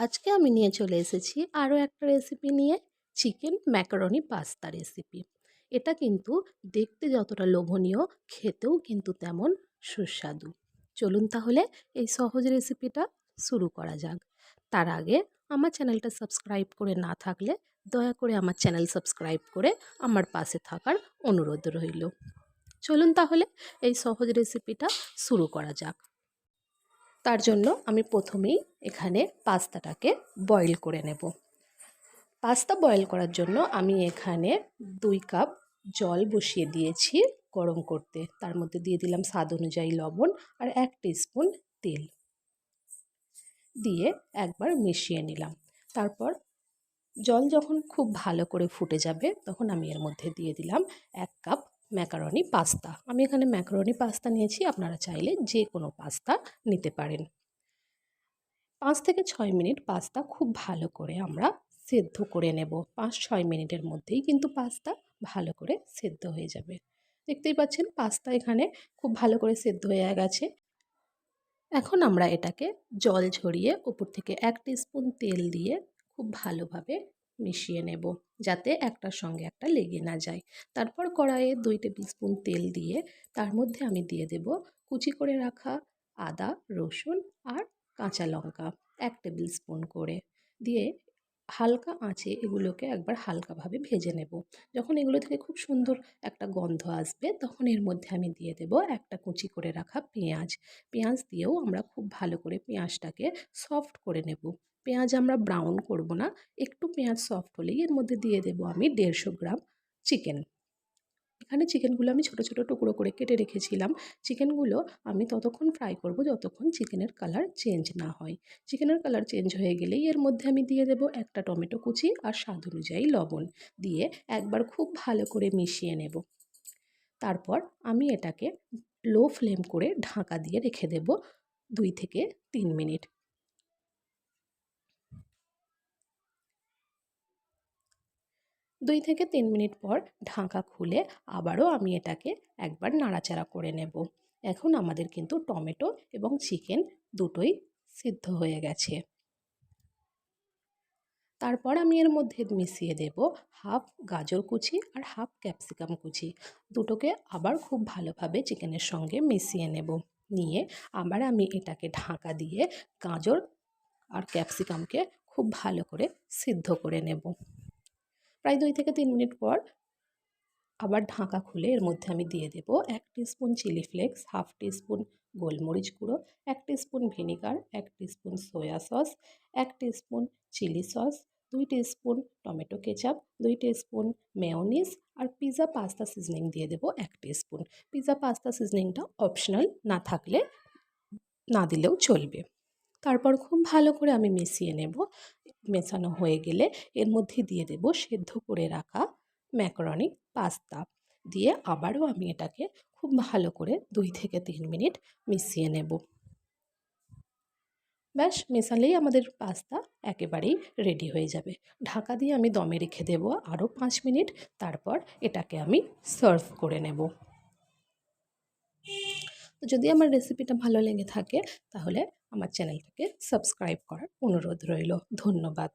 আজকে আমি নিয়ে চলে এসেছি আরও একটা রেসিপি নিয়ে চিকেন ম্যাকারনি পাস্তা রেসিপি এটা কিন্তু দেখতে যতটা লোভনীয়, খেতেও কিন্তু তেমন সুস্বাদু। চলুন তাহলে এই সহজ রেসিপিটা শুরু করা যাক। তার আগে আমার চ্যানেলটা সাবস্ক্রাইব করে না থাকলে দয়া করে আমার চ্যানেল সাবস্ক্রাইব করে আমার পাশে থাকার অনুরোধ রইল। চলুন তাহলে এই সহজ রেসিপিটা শুরু করা যাক। তার জন্য আমি প্রথমেই এখানে পাস্তাটাকে বয়েল করে নেব। পাস্তা বয়েল করার জন্য আমি এখানে দুই কাপ জল বসিয়ে দিয়েছি গরম করতে। তার মধ্যে দিয়ে দিলাম স্বাদ অনুযায়ী লবণ আর এক স্পুন তেল। দিয়ে একবার মিশিয়ে নিলাম। তারপর জল যখন খুব ভালো করে ফুটে যাবে তখন আমি এর মধ্যে দিয়ে দিলাম এক কাপ ম্যাকারনি পাস্তা। আমি এখানে ম্যাকারনি পাস্তা নিয়েছি, আপনারা চাইলে যে কোনো পাস্তা নিতে পারেন। পাঁচ থেকে ছয় মিনিট পাস্তা খুব ভালো করে আমরা সেদ্ধ করে নেব। পাঁচ ছয় মিনিটের মধ্যেই কিন্তু পাস্তা ভালো করে সেদ্ধ হয়ে যাবে। দেখতেই পাচ্ছেন, পাস্তা এখানে খুব ভালো করে সেদ্ধ হয়ে গেছে। এখন আমরা এটাকে জল ঝরিয়ে উপর থেকে এক স্পুন তেল দিয়ে খুব ভালোভাবে মিশিয়ে নেব যাতে একটার সঙ্গে একটা লেগে না যায়। তারপর কড়াইয়ে দুই টেবিল স্পুন তেল দিয়ে তার মধ্যে আমি দিয়ে দেব কুচি করে রাখা আদা, রসুন আর কাঁচা লঙ্কা এক টেবিল স্পুন করে। দিয়ে হালকা আঁচে এগুলোকে একবার হালকাভাবে ভেজে নেব। যখন এগুলো থেকে খুব সুন্দর একটা গন্ধ আসবে, তখন এর মধ্যে আমি দিয়ে দেব একটা কুচি করে রাখা পেঁয়াজ। পেঁয়াজ দিয়েও আমরা খুব ভালো করে পেঁয়াজটাকে সফট করে নেব। পেঁয়াজ আমরা ব্রাউন করব না, একটু পেঁয়াজ সফট হলেই এর মধ্যে দিয়ে দেব আমি দেড়শো গ্রাম চিকেন এখানে চিকেনগুলো আমি ছোটো ছোটো টুকরো করে কেটে রেখেছিলাম। চিকেনগুলো আমি ততক্ষণ ফ্রাই করব যতক্ষণ চিকেনের কালার চেঞ্জ না হয়। চিকেনের কালার চেঞ্জ হয়ে গেলেই এর মধ্যে আমি দিয়ে দেব একটা টমেটো কুচি আর স্বাদ অনুযায়ী লবণ। দিয়ে একবার খুব ভালো করে মিশিয়ে নেব। তারপর আমি এটাকে লো ফ্লেম করে ঢাকা দিয়ে রেখে দেব দুই থেকে তিন মিনিট। দুই থেকে তিন মিনিট পর ঢাকা খুলে আবারও আমি এটাকে একবার নাড়াচাড়া করে নেব। এখন আমাদের কিন্তু টমেটো এবং চিকেন দুটোই সিদ্ধ হয়ে গেছে। তারপর আমি এর মধ্যে মিশিয়ে দেব হাফ গাজর কুচি আর হাফ ক্যাপসিকাম কুচি। দুটোকে আবার খুব ভালোভাবে চিকেনের সঙ্গে মিশিয়ে নেব। নিয়ে আবার আমি এটাকে ঢাকা দিয়ে গাজর আর ক্যাপসিকামকে খুব ভালো করে সিদ্ধ করে নেব। প্রায় দুই থেকে তিন মিনিট পর আবার ঢাকা খুলে এর মধ্যে আমি দিয়ে দেব এক spoon chilli flakes, half spoon গোলমরিচ গুঁড়ো, এক স্পুন ভিনিগার, এক স্পুন সয়া সস, এক স্পুন চিলি সস, দুই স্পুন টমেটো কেচাপ, দুই স্পুন মেয়নিস আর পিৎজা পাস্তা সিজনিং দিয়ে দেবো এক স্পুন পিৎজা পাস্তা সিজনিংটা অপশনাল না থাকলে না দিলেও চলবে। তারপর খুব ভালো করে আমি মিশিয়ে নেব। মেশানো হয়ে গেলে এর মধ্যে দিয়ে দেব সেদ্ধ করে রাখা ম্যাকরনি পাস্তা। দিয়ে আবারও আমি এটাকে খুব ভালো করে দুই থেকে তিন মিনিট মিশিয়ে নেব। ব্যাস, মেশালেই আমাদের পাস্তা একেবারেই রেডি হয়ে যাবে। ঢাকা দিয়ে আমি দমে রেখে দেব আরও পাঁচ মিনিট, তারপর এটাকে আমি সার্ভ করে নেব। যদি আমার রেসিপিটা ভালো লেগে থাকে তাহলে আমার চ্যানেলটাকে সাবস্ক্রাইব করার অনুরোধ রইল। ধন্যবাদ।